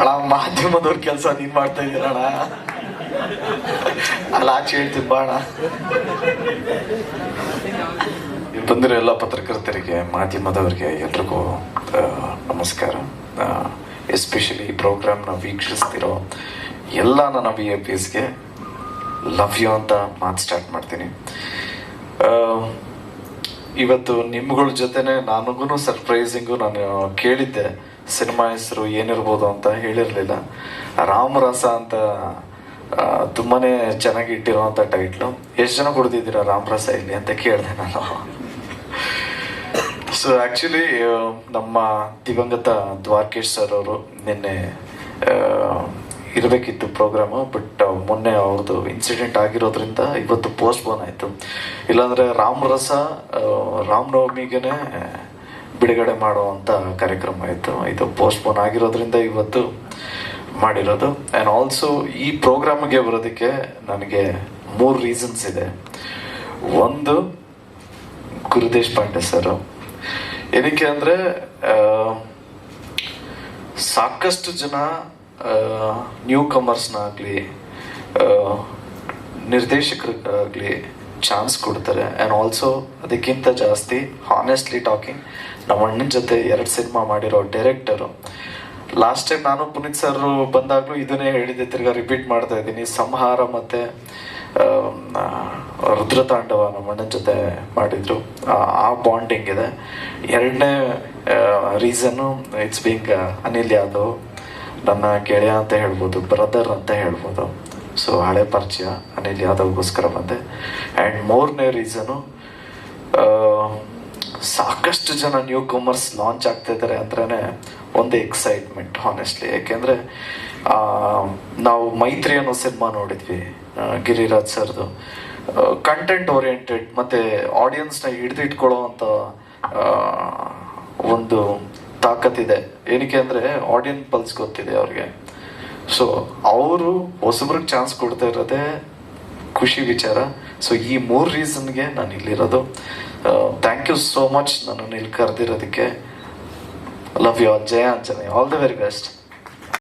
ಅಣ್ಣ ಮಾಧ್ಯಮದವ್ರ ಕೆಲಸ ನೀನ್ ಮಾಡ್ತಾ ಇದ್ದೀರಣ ಅಲ್ಲ, ಆಚೆ ಹೇಳ್ತೀನಿ ಬಾಣ ಬಂದಿರೋ ಎಲ್ಲ ಪತ್ರಕರ್ತರಿಗೆ, ಮಾಧ್ಯಮದವರಿಗೆ ಎಲ್ರಿಗೂ ನಮಸ್ಕಾರ. ಎಸ್ಪೆಷಲಿ ಈ ಪ್ರೋಗ್ರಾಮ್ನ ವೀಕ್ಷಿಸ್ತಿರೋ ಎಲ್ಲ ನನ್ನ ವಿ ಎ ಪಿಸ್ಗೆ ಲವ್ ಯು ಅಂತ ಮಾತು ಸ್ಟಾರ್ಟ್ ಮಾಡ್ತೀನಿ. ಇವತ್ತು ನಿಮ್ಗಳ ಜೊತೆನೆ ನನಗೂ ಸರ್ಪ್ರೈಸಿಂಗು ನಾನು ಕೇಳಿದ್ದೆ, ಸಿನಿಮಾ ಹೆಸರು ಏನಿರ್ಬೋದು ಅಂತ ಹೇಳಿರಲಿಲ್ಲ. ರಾಮರಸ ಅಂತ ತುಂಬಾನೇ ಚೆನ್ನಾಗಿ ಇಟ್ಟಿರುವಂತ ಟೈಟ್ಲು ಎಷ್ಟು ಜನ ಕೊಡ್ತಿದ್ದೀರಾ ರಾಮರಸ ಇಲ್ಲಿ ಅಂತ ಕೇಳಿದೆ ನಾನು. ಸೊ ಆ್ಯಕ್ಚುಲಿ ನಮ್ಮ ದಿವಂಗತ ದ್ವಾರಕೇಶ್ ಸರ್ ಅವರು ನಿನ್ನೆ ಇರಬೇಕಿತ್ತು ಪ್ರೋಗ್ರಾಮು ಬಟ್ ಮೊನ್ನೆ ಅವ್ರದ್ದು ಇನ್ಸಿಡೆಂಟ್ ಆಗಿರೋದ್ರಿಂದ ಇವತ್ತು ಪೋಸ್ಟ್ಪೋನ್ ಆಯಿತು. ಇಲ್ಲಾಂದರೆ ರಾಮರಸ ರಾಮನವಮಿಗೆ ಬಿಡುಗಡೆ ಮಾಡುವಂಥ ಕಾರ್ಯಕ್ರಮ ಇತ್ತು ಇದು ಪೋಸ್ಟ್ಪೋನ್ ಆಗಿರೋದ್ರಿಂದ ಇವತ್ತು ಮಾಡಿರೋದು. ಆ್ಯಂಡ್ ಆಲ್ಸೋ ಈ ಪ್ರೋಗ್ರಾಮ್ಗೆ ಬರೋದಕ್ಕೆ ನನಗೆ ಮೂರು ರೀಸನ್ಸ್ ಇದೆ. ಒಂದು, ಗುರುದೇಶ್ ಪಾಂಡೆ ಸರ್ ಏನಕ್ಕೆ ಅಂದರೆ ಸಾಕಷ್ಟು ಜನ ನ್ಯೂ ಕಮರ್ಸ್ನಾಗಲಿ ನಿರ್ದೇಶಕರಿಗಾಗಲಿ ಚಾನ್ಸ್ ಕೊಡ್ತಾರೆ. ಆ್ಯಂಡ್ ಆಲ್ಸೋ ಅದಕ್ಕಿಂತ ಜಾಸ್ತಿ ಹಾನೆಸ್ಟ್ಲಿ ಟಾಕಿಂಗ್ ನಮ್ಮ ಅಣ್ಣನ ಜೊತೆ ಎರಡು ಸಿನಿಮಾ ಮಾಡಿರೋ ಡೈರೆಕ್ಟರು ಲಾಸ್ಟ್ ಟೈಮ್ ನಾನು ಪುನೀತ್ ಸರ್ ಬಂದಾಗಲೂ ಇದನ್ನೇ ಹೇಳಿದ್ದೆ, ತಿರ್ಗಾ ರಿಪೀಟ್ ಮಾಡ್ತಾ ಇದ್ದೀನಿ. ಸಂಹಾರ ಮತ್ತು ರುದ್ರತಾಂಡವ ನಮ್ಮ ಅಣ್ಣನ ಜೊತೆ ಮಾಡಿದ್ರು. ಆ ಬಾಂಡಿಂಗ್ ಇದೆ. ಎರಡನೇ reason it's being Anil Yadav ನನ್ನ ಗೆಳೆಯ ಅಂತ ಹೇಳ್ಬೋದು ಬ್ರದರ್ ಅಂತ ಹೇಳ್ಬೋದು. ಸೊ ಹಳೆ ಪರಿಚಯ, ಅನಿಲ್ ಯಾದವ್ಗೋಸ್ಕರ ಬಂದೆ. ಆ್ಯಂಡ್ ಮೂರನೇ ರೀಸನು ಸಾಕಷ್ಟು ಜನ ನ್ಯೂ ಕಾಮರ್ಸ್ ಲಾಂಚ್ ಆಗ್ತಾ ಇದ್ದಾರೆ ಅಂದ್ರೆ ಒಂದು ಎಕ್ಸೈಟ್ಮೆಂಟ್ ಹಾನೆಸ್ಟ್ಲಿ ಯಾಕೆಂದರೆ ನಾವು ಮೈತ್ರಿ ಅನ್ನೋ ಸಿನಿಮಾ ನೋಡಿದ್ವಿ ಗಿರಿರಾಜ್ ಸರ್ದು. ಕಂಟೆಂಟ್ ಓರಿಯೆಂಟೆಡ್ ಮತ್ತು ಆಡಿಯನ್ಸ್ನ ಹಿಡಿದಿಟ್ಕೊಳ್ಳೋ ಅಂಥ ಒಂದು ತಾಕತ್ತಿದೆ ಏನಕ್ಕೆ ಅಂದರೆ ಆಡಿಯನ್ ಪಲ್ಸ್ ಗೊತ್ತಿದೆ ಅವ್ರಿಗೆ. ಸೊ ಅವರು ಹೊಸಬ್ರಿಗೆ ಚಾನ್ಸ್ ಕೊಡ್ತಾ ಇರೋದೇ ಖುಷಿ ವಿಚಾರ. ಸೊ ಈ ಮೂರು ರೀಸನ್ಗೆ ನಾನು ಇಲ್ಲಿರೋದು. ಥ್ಯಾಂಕ್ ಯು ಸೋ ಮಚ್ ನನ್ನನ್ನು ಇಲ್ಲಿ ಕರೆದಿರೋದಕ್ಕೆ. ಲವ್ ಯು ಜಯ ಅಂಚನೆ ಆಲ್ ದ ವೆರಿ ಬೆಸ್ಟ್